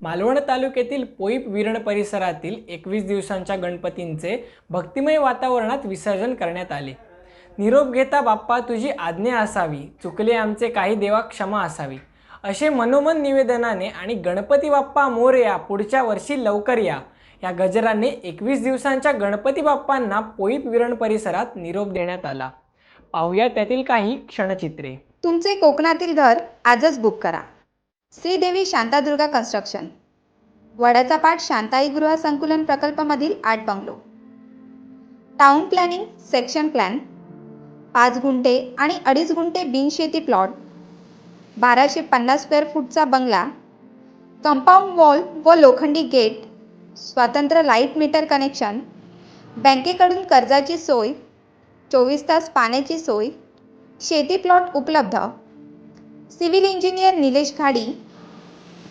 मालवण तालुक्यातील पोईप विरण परिसरातील एकवीस दिवसांच्या गणपतींचे भक्तिमय वातावरणात विसर्जन करण्यात आले. निरोप घेता बाप्पा तुझी आज्ञा असावी. चुकले आमचे काही देवा क्षमा असावी. असे मनोमन निवेदनाने आणि गणपती बाप्पा मोरया पुढच्या वर्षी लवकर या. या गजराने एकवीस दिवसांच्या गणपती बाप्पांना पोईप विरण परिसरात निरोप देण्यात आला. पाहूया त्यातील काही क्षणचित्रे. तुमचे कोकणातील घर आजच बुक करा. श्रीदेवी शांतादुर्गा कन्स्ट्रक्शन वड्याचा पाठ शांताई गृह संकुलन प्रकल्पामधील आठ bungalow town planning section plan पाच गुंठे आणि अडीच गुंठे बिनशेती प्लॉट बाराशे पन्नास स्क्वेअर फूटचा बंगला कंपाऊंड वॉल व लोखंडी गेट स्वतंत्र लाइट मीटर कनेक्शन बँकेकडून कर्जाची सोय. चोवीस तास पाण्याची सोय. शेती प्लॉट उपलब्ध. Civil engineer Nilesh Ghadi.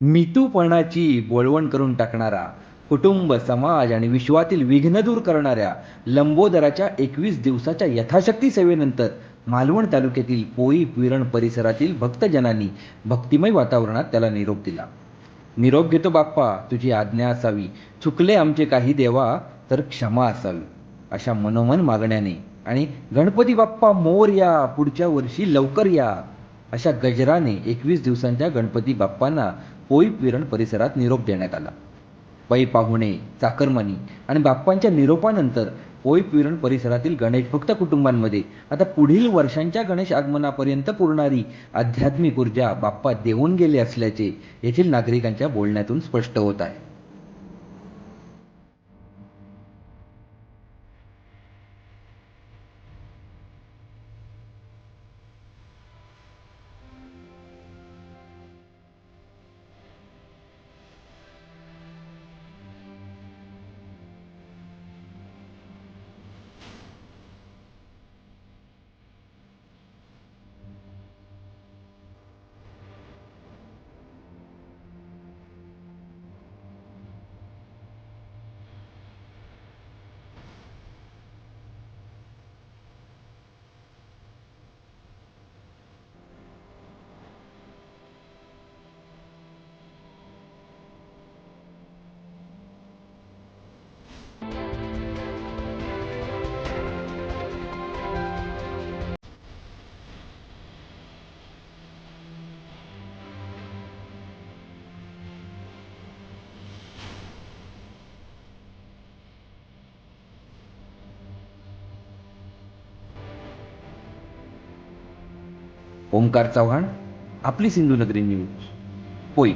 मितूपणाची बोलवण करून टाकणारा कुटुंब समाज आणि विश्वातील विघ्न दूर करणाऱ्या लंबोदराच्या एकवीस दिवसाच्या यथाशक्ती सेवेनंतर मालवण तालुक्यातील पोई विरण परिसरातील भक्तजनांनी भक्तिमय वातावरणात त्याला निरोप दिला. निरोप घेतो बाप्पा तुझी आज्ञा असावी. चुकले आमचे काही देवा तर क्षमा असावी. अशा मनोमन मागण्याने आणि गणपती बाप्पा मोर या पुढच्या वर्षी लवकर या अशा गजराने एकवीस दिवसांच्या गणपती बाप्पांना पोई विरण परिसरात निरोप देण्यात आला. पै पाहुणे चाकरमानी आणि बाप्पांच्या निरोपानंतर पोई विरण परिसरातील गणेश भक्त कुटुंबांमध्ये आता पुढील वर्षांच्या गणेश आगमनापर्यंत पुरणारी आध्यात्मिक ऊर्जा बाप्पा देऊन गेले असल्याचे येथील नागरिकांच्या बोलण्यातून स्पष्ट होत आहे. ओंकार चव्हाण आपली सिंधुनगरी न्यूज पोई